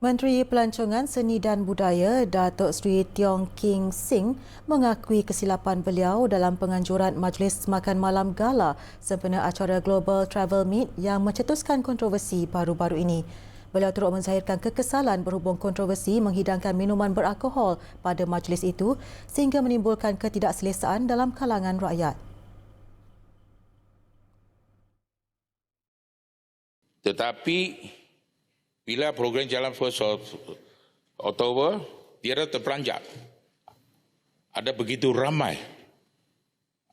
Menteri Pelancongan Seni dan Budaya Datuk Seri Tiong King Sing mengakui kesilapan beliau dalam penganjuran Majlis Makan Malam Gala sempena acara Global Travel Meet yang mencetuskan kontroversi baru-baru ini. Beliau turut menzahirkan kekesalan berhubung kontroversi menghidangkan minuman beralkohol pada majlis itu sehingga menimbulkan ketidakselesaan dalam kalangan rakyat. Tetapi bila program jalan 1 Oktober, dia dah terperanjat. Ada begitu ramai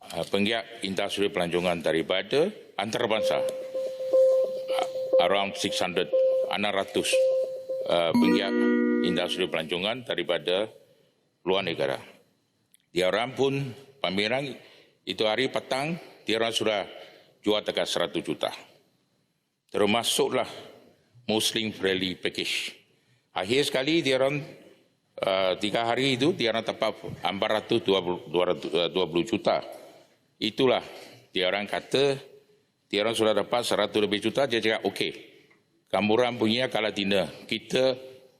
uh, penggiat industri pelancongan daripada antarabangsa. Uh, around 600, 600 uh, penggiat industri pelancongan daripada luar negara. Dia orang pun pameran itu hari petang, dia orang sudah jual dekat 100 juta. Termasuklah Muslim Friendly Package. Akhir sekali dia orang uh, tiga hari itu dia orang dapat 420 uh, juta. Itulah dia orang kata dia orang sudah dapat 100 lebih juta dia cakap okey. Kamu orang punya kalau tidak kita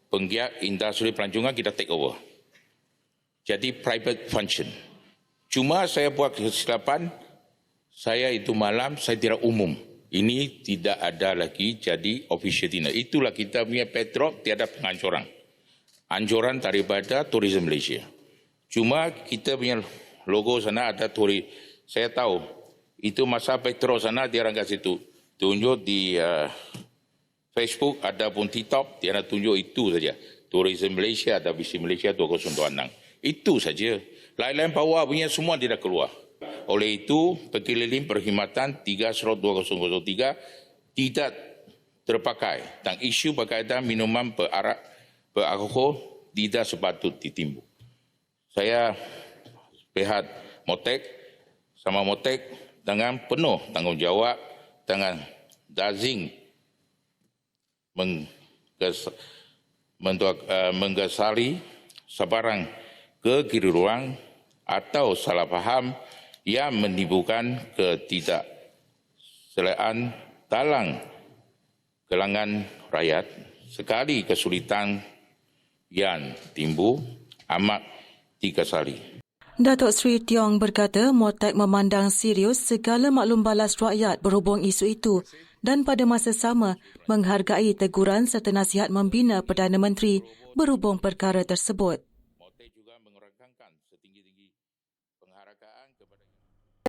penggiat industri pelancongan kita take over. Jadi private function. Cuma saya buat kesilapan saya itu malam saya tidak umum ini tidak ada lagi jadi official dinner. Itulah kita punya petrol tiada pengancuran. Anjuran daripada Tourism Malaysia. Cuma kita punya logo sana ada turi. Saya tahu itu masa petrol sana dia orang kat situ. Tunjuk di uh, Facebook ada pun TikTok dia nak tunjuk itu saja. Tourism Malaysia ada visi Malaysia 2026. Itu saja. Lain-lain power punya semua tidak keluar. Oleh itu, pekeliling perkhidmatan 3.2003 tidak terpakai dan isu berkaitan minuman berarak beralkohol tidak sepatut ditimbul. Saya pihak Motek sama Motek dengan penuh tanggungjawab dengan dazing uh, menggesari sebarang kekeliruan atau salah faham yang menimbulkan ketidakselaan dalam kelangan rakyat sekali kesulitan yang timbul amat dikesali. Datuk Seri Tiong berkata Motek memandang serius segala maklum balas rakyat berhubung isu itu dan pada masa sama menghargai teguran serta nasihat membina Perdana Menteri berhubung perkara tersebut.